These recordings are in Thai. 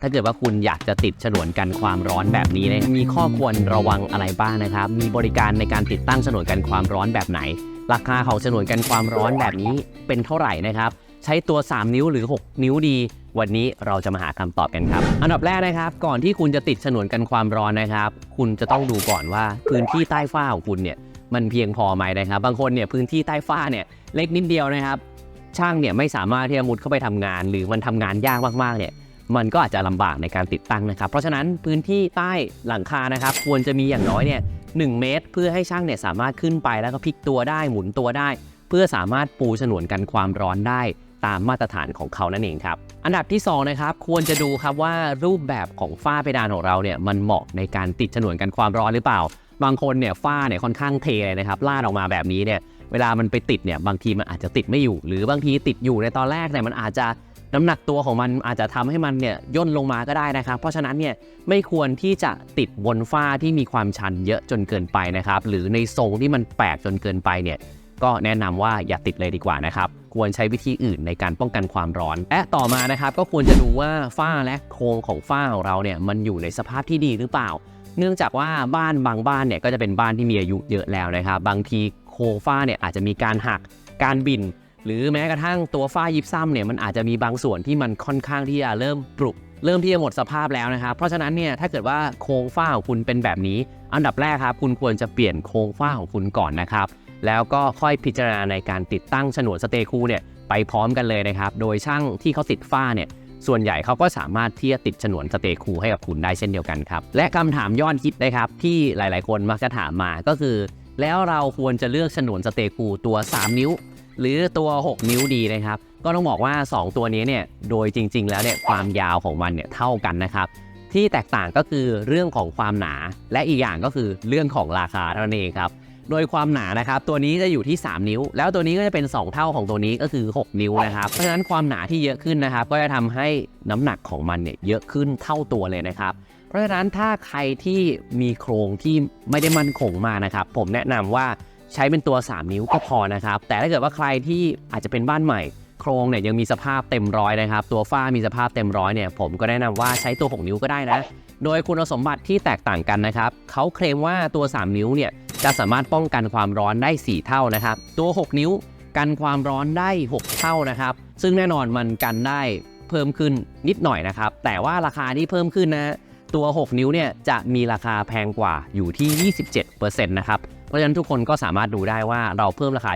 ถ้าเกิดว่าคุณอยากจะติดฉนวนกันความร้อนแบบนี้นะมีข้อควรระวังอะไรบ้างนะครับ มีบริการในการติดตั้งฉนวนกันความร้อนแบบไหน ราคาของฉนวนกันความร้อนแบบนี้เป็นเท่าไหร่นะครับ ใช้ตัว 3 นิ้วหรือ 6 นิ้วดี วันนี้เราจะมาหาคำตอบกันครับ อันดับแรกนะครับ ก่อนที่คุณจะติดฉนวนกันความร้อนนะครับ คุณจะต้องดูก่อนว่าพื้นที่ใต้ฝ้าของคุณเนี่ยมันเพียงพอไหมนะครับ บางคนเนี่ยพื้นที่ใต้ฝ้าเนี่ยเล็กนิดเดียวนะครับ ช่างเนี่ยไม่สามารถที่จะมุดเข้าไปทำงาน หรือมันทำงานยากมากๆเนี่ย มันก็อาจจะลำบากในการติดตั้งนะครับ เพราะฉะนั้นพื้นที่ใต้หลังคานะครับ ควรจะมีอย่างน้อยเนี่ยหเมตร เพื่อให้ช่างเนี่ยสามารถขึ้นไปแล้วก็พลิกตัวได้หมุนตัวได้ เพื่อสามารถปูฉนวนกันความร้อนได้ตามมาตรฐานของเขานั่นเองครับ อันดับที่2นะครับควรจะดูครับว่ารูปแบบของฝ้าเพดานของเราเนี่ยมันเหมาะในการติดฉนวนกันความร้อนหรือเปล่า บางคนเนี่ยฝ้าเนี่ยค่อนข้างเทเลยนะครับลาดออกมาแบบนี้เนี่ยเวลามันไปติดเนี่ยบางทีมันอาจจะติดไม่อยู่ หรือบางทีติดอยู่ในตอนแรกแต่ยมันอาจจะ น้ำหนักตัวของมันอาจจะทำให้มันเนี่ยย่นลงมาก็ได้นะครับ เพราะฉะนั้นเนี่ยไม่ควรที่จะติดบนฝ้าที่มีความชันเยอะจนเกินไปนะครับ หรือในทรงที่มันแปลกจนเกินไปเนี่ยก็แนะนำว่าอย่าติดเลยดีกว่านะครับ ควรใช้วิธีอื่นในการป้องกันความร้อน และต่อมานะครับก็ควรจะดูว่าฝ้าและโครงของฝ้าของเราเนี่ยมันอยู่ในสภาพที่ดีหรือเปล่า เนื่องจากว่าบ้านบางบ้านเนี่ยก็จะเป็นบ้านที่มีอายุเยอะแล้วนะครับ บางทีโครงฝ้าเนี่ยอาจจะมีการหักการบิน หรือแม้กระทั่งตัวฝ้ายิบซ้ำเนี่ยมันอาจจะมีบางส่วนที่มันค่อนข้างที่จะเริ่มปรุเริ่มที่จะหมดสภาพแล้วนะครับ เพราะฉะนั้นเนี่ยถ้าเกิดว่าโครงฝ้าของคุณเป็นแบบนี้ อันดับแรกครับ คุณควรจะเปลี่ยนโครงฝ้าของคุณก่อนนะครับ แล้วก็ค่อยพิจารณาในการติดตั้งฉนวนสเตคูเนี่ยไปพร้อมกันเลยนะครับ โดยช่างที่เขาติดฝ้าเนี่ยส่วนใหญ่เขาก็สามารถที่จะติดฉนวนสเตคูให้กับคุณได้เช่นเดียวกันครับ และคำถามยอดฮิตนะครับที่หลาย ๆ คนมักจะถามมาก็คือ แล้วเราควรจะเลือกฉนวนสเตคูตัว 3 นิ้ว หรือตัว 6 นิ้วดีนะครับ ก็ต้องบอกว่า 2 ตัวนี้เนี่ยโดยจริง ๆ แล้วเนี่ยความยาวของมันเนี่ยเท่ากันนะครับที่แตกต่างก็คือเรื่องของความหนา และอีกอย่างก็คือเรื่องของราคาเท่านั้นเองครับโดยความหนานะครับตัวนี้จะอยู่ที่ 3 นิ้ว แล้วตัวนี้ก็จะเป็น 2 เท่าของตัวนี้ก็คือ 6 นิ้วนะครับเพราะฉะนั้นความหนาที่เยอะขึ้นนะครับ ก็จะทำให้น้ำหนักของมันเนี่ยเยอะขึ้นเท่าตัวเลยนะครับ เพราะฉะนั้นถ้าใครที่มีโครงที่ไม่ได้มั่นคงมานะครับ ผมแนะนำว่า ใช้เป็นตัว 3 นิ้วก็พอนะครับ แต่ถ้าเกิดว่าใครที่อาจจะเป็นบ้านใหม่ โครงเนี่ยยังมีสภาพเต็มร้อยนะครับ ตัวฝ้ามีสภาพเต็มร้อยเนี่ยผมก็แนะนำว่าใช้ตัว 6 นิ้วก็ได้นะ โดยคุณสมบัติที่แตกต่างกันนะครับเขาเคลมว่าตัว 3 นิ้วเนี่ยจะสามารถป้องกันความร้อนได้ 4 เท่านะครับ ตัว 6 นิ้วกันความร้อนได้ 6 เท่านะครับ ซึ่งแน่นอนมันกันได้เพิ่มขึ้นนิดหน่อยนะครับ แต่ว่าราคาที่เพิ่มขึ้นนะ ตัว 6 นิ้วเนี่ยจะมีราคาแพงกว่าอยู่ที่ 27%นะครับ เพราะฉะนั้นทุกคนก็สามารถดูได้ว่าเราเพิ่มราคา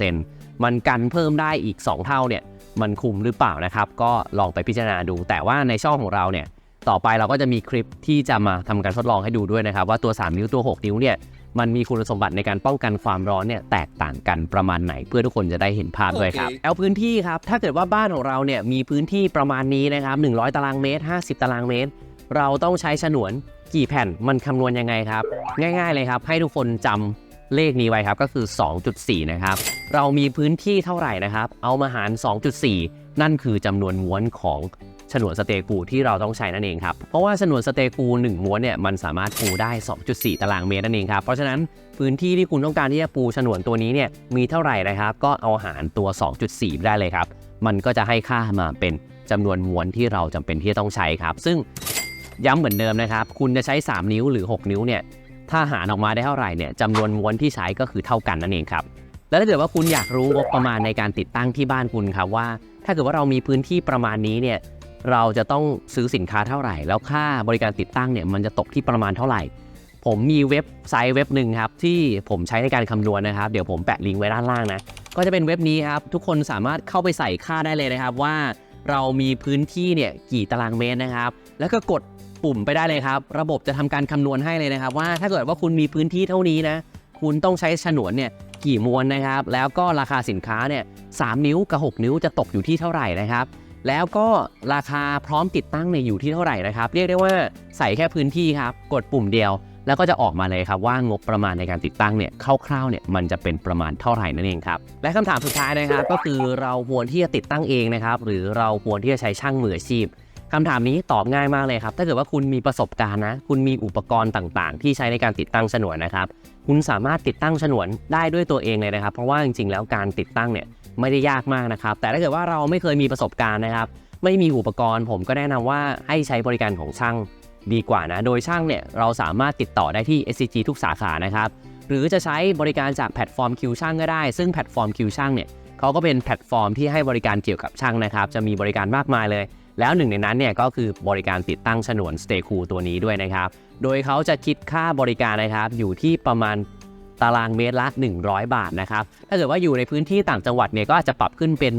27%มันกันเพิ่มได้อีก 2 เท่าเนี่ยมันคุ้มหรือเปล่านะครับ ก็ลองไปพิจารณาดู แต่ว่าในช่องของเราเนี่ยต่อไปเราก็จะมีคลิปที่จะมาทำการทดลองให้ดูด้วยนะครับ ว่าตัว 3 นิ้วตัว 6 นิ้วเนี่ยมันมีคุณสมบัติในการป้องกันความร้อนเนี่ยแตกต่างกันประมาณไหน เพื่อทุกคนจะได้เห็นภาพด้วยครับโอเคเอาพื้นที่ครับถ้าเกิดว่าบ้านของเราเนี่ยมีพื้นที่ประมาณนี้นะครับ100 ตารางเมตร 50 ตารางเมตร เราต้องใช้ฉนวนกี่แผ่นมันคำนวณยังไงครับ ง่ายๆเลยครับ ให้ทุกคนจำเลขนี้ไว้ครับก็คือ 2.4 นะครับ เรามีพื้นที่เท่าไหร่นะครับ เอามาหาร 2.4 นั่นคือจำนวนม้วนของฉนวนสเตกูที่เราต้องใช้นั่นเองครับ เพราะว่าฉนวนสเตกู1ม้วนเนี่ยมันสามารถปูได้ 2.4 ตารางเมตรนั่นเองครับ เพราะฉะนั้นพื้นที่ที่คุณต้องการที่จะปูฉนวนตัวนี้เนี่ยมีเท่าไหร่นะครับ ก็เอาหารตัว 2.4 ได้เลยครับ มันก็จะให้ค่ามาเป็นจำนวนม้วนที่เราจำเป็นที่จะต้องใช้ครับ ซึ่ง ย้ำเหมือนเดิมนะครับ คุณจะใช้ 3 นิ้วหรือ 6 นิ้วเนี่ยถ้าหารออกมาได้เท่าไหร่เนี่ยจำนวนม้วนที่ใช้ก็คือเท่ากันนั่นเองครับแล้วถ้าเกิดว่าคุณอยากรู้งบประมาณในการติดตั้งที่บ้านคุณครับว่า ถ้าเกิดว่าเรามีพื้นที่ประมาณนี้เนี่ยเราจะต้องซื้อสินค้าเท่าไหร่ แล้วค่าบริการติดตั้งเนี่ยมันจะตกที่ประมาณเท่าไหร่ ผมมีเว็บไซต์เว็บหนึ่งครับที่ผมใช้ในการคำนวณนะครับ เดี๋ยวผมแปะลิงก์ไว้ด้านล่างนะก็จะเป็นเว็บนี้ครับทุกคนสามารถเข้าไปใส่ค่าได้เลยนะครับว่า เรามีพื้นที่เนี่ยกี่ตารางเมตรนะครับ แล้วก็กด ปุ่มไปได้เลยครับ ระบบจะทำการคำนวณให้เลยนะครับ ว่าถ้าเกิดว่าคุณมีพื้นที่เท่านี้นะคุณต้องใช้ฉนวนเนี่ยกี่มวนนะครับ แล้วก็ราคาสินค้าเนี่ยสามนิ้วกับ 6 นิ้วจะตกอยู่ที่เท่าไหร่นะครับ แล้วก็ราคาพร้อมติดตั้งเนี่ยอยู่ที่เท่าไหร่นะครับ เรียกได้ว่าใส่แค่พื้นที่ครับ กดปุ่มเดียว แล้วก็จะออกมาเลยครับว่างบประมาณในการติดตั้งเนี่ยคร่าวๆเนี่ยมันจะเป็นประมาณเท่าไหร่นั่นเองครับ และคำถามสุดท้ายนะครับก็คือเราควรที่จะติดตั้งเองนะครับ หรือเราควรที่จะใช้ช่างมืออาชีพ คำถามนี้ตอบง่ายมากเลยครับ ถ้าเกิดว่าคุณมีประสบการณ์นะ คุณมีอุปกรณ์ต่างๆ ที่ใช้ในการติดตั้งฉนวนนะครับ คุณสามารถติดตั้งฉนวนได้ด้วยตัวเองเลยนะครับ เพราะว่าจริงๆ แล้วการติดตั้งเนี่ยไม่ได้ยากมากนะครับ แต่ถ้าเกิดว่าเราไม่เคยมีประสบการณ์นะครับ ไม่มีอุปกรณ์ผมก็แนะนำว่าให้ใช้บริการของช่างดีกว่านะ โดยช่างเนี่ยเราสามารถติดต่อได้ที่ SCG ทุกสาขานะครับ หรือจะใช้บริการจากแพลตฟอร์มคิวช่างก็ได้ ซึ่งแพลตฟอร์มคิวช่างเนี่ยเขาก็เป็นแพลตฟอร์มที่ให้บริการเกี่ยวกับช่างนะครับ จะมีบริการมากมายเลย แล้วหนึ่งในนั้นเนี่ยก็คือบริการติดตั้งฉนวน Stay Cool ตัวนี้ด้วยนะครับ โดยเขาจะคิดค่าบริการนะครับอยู่ที่ประมาณตารางเมตรละ 100 บาทนะครับ ถ้าเกิดว่าอยู่ในพื้นที่ต่างจังหวัดเนี่ยก็อาจจะปรับขึ้นเป็น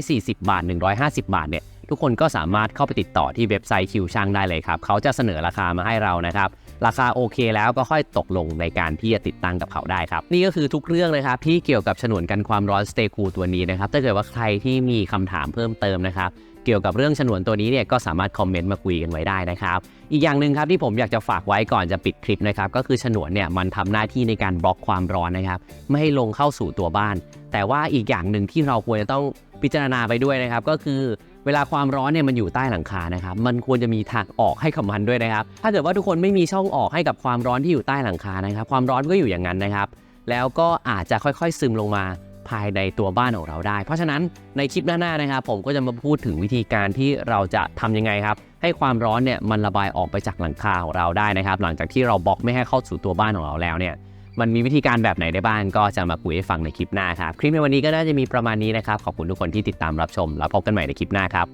140 บาท 150 บาทเนี่ยทุกคนก็สามารถเข้าไปติดต่อที่เว็บไซต์คิวช่างได้เลยครับ เขาจะเสนอราคามาให้เรานะครับ ราคาโอเคแล้วก็ค่อยตกลงในการที่จะติดตั้งกับเขาได้ครับ นี่ก็คือทุกเรื่องเลยครับที่เกี่ยวกับฉนวนกันความร้อน Stay Cool ตัวนี้นะครับ ถ้าเกิดว่าใครที่มีคำถามเพิ่มเติมนะครับ เกี่ยวกับเรื่องฉนวนตัวนี้เนี่ยก็สามารถคอมเมนต์มาคุยกันไว้ได้นะครับ อีกอย่างหนึ่งครับที่ผมอยากจะฝากไว้ก่อนจะปิดคลิปนะครับก็คือฉนวนเนี่ยมันทำหน้าที่ในการบล็อกความร้อนนะครับไม่ให้ลงเข้าสู่ตัวบ้าน แต่ว่าอีกอย่างหนึ่งที่เราควรจะต้องพิจารณาไปด้วยนะครับ ก็คือเวลาความร้อนเนี่ยมันอยู่ใต้หลังคานะครับ มันควรจะมีทางออกให้กับมันด้วยนะครับ ถ้าเกิดว่าทุกคนไม่มีช่องออกให้กับความร้อนที่อยู่ใต้หลังคานะครับ ความร้อนก็อยู่อย่างนั้นนะครับ แล้วก็อาจจะค่อยๆซึมลงมา ภายในตัวบ้านของเราได้ เพราะฉะนั้นในคลิปหน้าๆนะครับผมก็จะมาพูดถึงวิธีการที่เราจะทำยังไงครับ ให้ความร้อนเนี่ยมันระบายออกไปจากหลังคาของเราได้นะครับ หลังจากที่เราบล็อกไม่ให้เข้าสู่ตัวบ้านของเราแล้วเนี่ยมันมีวิธีการแบบไหนได้บ้างก็จะมาคุยให้ฟังในคลิปหน้าครับ คลิปในวันนี้ก็น่าจะมีประมาณนี้นะครับ ขอบคุณทุกคนที่ติดตามรับชม แล้วพบกันใหม่ในคลิปหน้าครับ